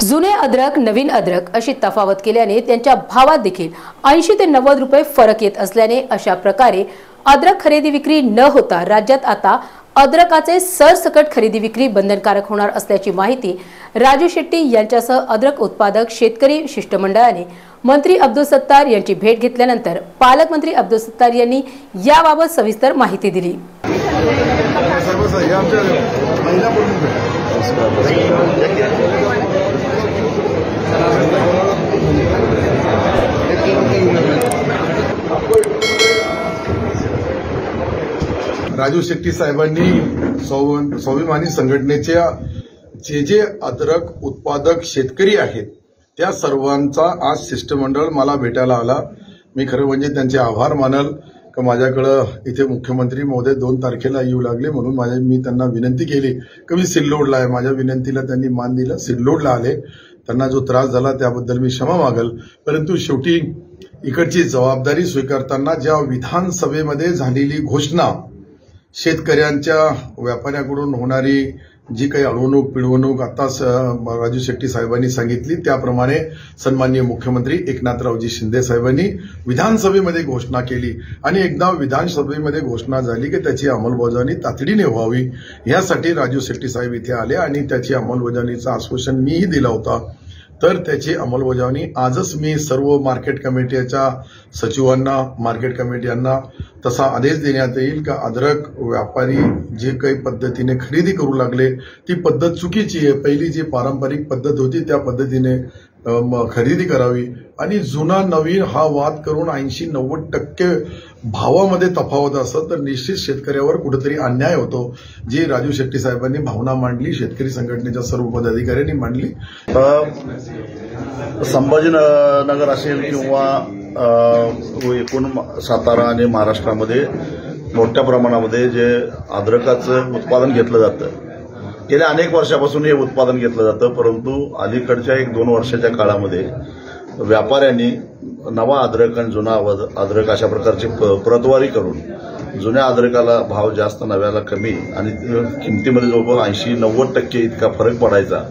जुने अद्रक नवीन अद्रक अशी तफावत केल्याने त्यांच्या भावात देखील ऐंशी ते नव्वद रुपये फरक येत असल्याने अशा प्रकारे अद्रक खरेदी विक्री न होता राज्यात आता अद्रकाचे सरसकट खरेदी विक्री बंधनकारक होणार असल्याची माहिती राजू शेट्टी यांच्यासह अद्रक उत्पादक शेतकरी शिष्टमंडळाने मंत्री अब्दुल सत्तार यांची भेट घेतल्यानंतर पालकमंत्री अब्दुल सत्तार यांनी याबाबत सविस्तर माहिती दिली. महिला बोलून राजू शेट्टी साहेबांनी स्वाव- स्वाभिमानी संघटनेच्या जे जे अद्रक उत्पादक शेतकरी आहेत त्या सर्वांचा आज शिष्टमंडळ मला भेटायला आला. मी खरं म्हणजे त्यांचे आभार मानल. का माझ्याकडं इथे मुख्यमंत्री महोदय दोन तारखेला येऊ लागले म्हणून माझ्या मी त्यांना विनंती केली. की मी सिल्लोडला आहे. माझ्या विनंतीला त्यांनी मान दिलं. सिल्लोडला आले. त्यांना जो त्रास झाला त्याबद्दल मी क्षमा मागल. परंतु शेवटी इकडची जबाबदारी स्वीकारताना ज्या विधानसभेमध्ये झालेली घोषणा शेतकऱ्यांच्या व्यापाऱ्याकडून होणारी जी काही अडवणूक पिळवणूक आता स- राजू शेट्टी साहेबांनी सांगितली त्याप्रमाणे सन्माननीय मुख्यमंत्री एकनाथरावजी शिंदे साहेबांनी विधानसभेमध्ये घोषणा केली. आणि एकदा विधानसभेमध्ये घोषणा झाली की त्याची अंमलबजावणी तातडीने व्हावी. यासाठी राजू शेट्टी साहेब इथे आले आणि त्याची अंमलबजावणीचं आश्वासन मीही दिलं होता. तर त्याची अंमलबजावणी आजच मी सर्व मार्केट कमिटीच्या सचिवांना मार्केट कमिटी यांना तसा आदेश देण्यात येईल का? अद्रक व्यापारी जे काही पद्धतीने खरेदी करू लागले ती पद्धत चुकीची आहे. पहिली जी पारंपरिक पद्धत होती त्या पद्धतीने खरेदी करावी. आणि जुना नवीन हा वाद करून ऐंशी नव्वद टक्के भावामध्ये तफावत असत तर निश्चित शेतकऱ्यावर कुठेतरी अन्याय होतो. जी राजू शेट्टी साहेबांनी भावना मांडली शेतकरी संघटनेच्या सर्व पदाधिकाऱ्यांनी मांडली. संभाजीनगर असेल किंवा एकूण सातारा आणि महाराष्ट्रामध्ये मोठ्या प्रमाणामध्ये जे अद्रकाचं उत्पादन घेतलं जातं गेल्या अनेक वर्षापासून हे उत्पादन घेतलं जातं परंतु अलीकडच्या एक दोन वर्षाच्या काळामध्ये व्यापाऱ्यांनी नवा अद्रक आणि जुना अद्रक अशा प्रकारची प्रतवारी करून जुन्या अद्रकाला भाव जास्त नव्याला कमी आणि किमतीमध्ये जवळपास ऐंशी नव्वद टक्के इतका फरक पडायचा.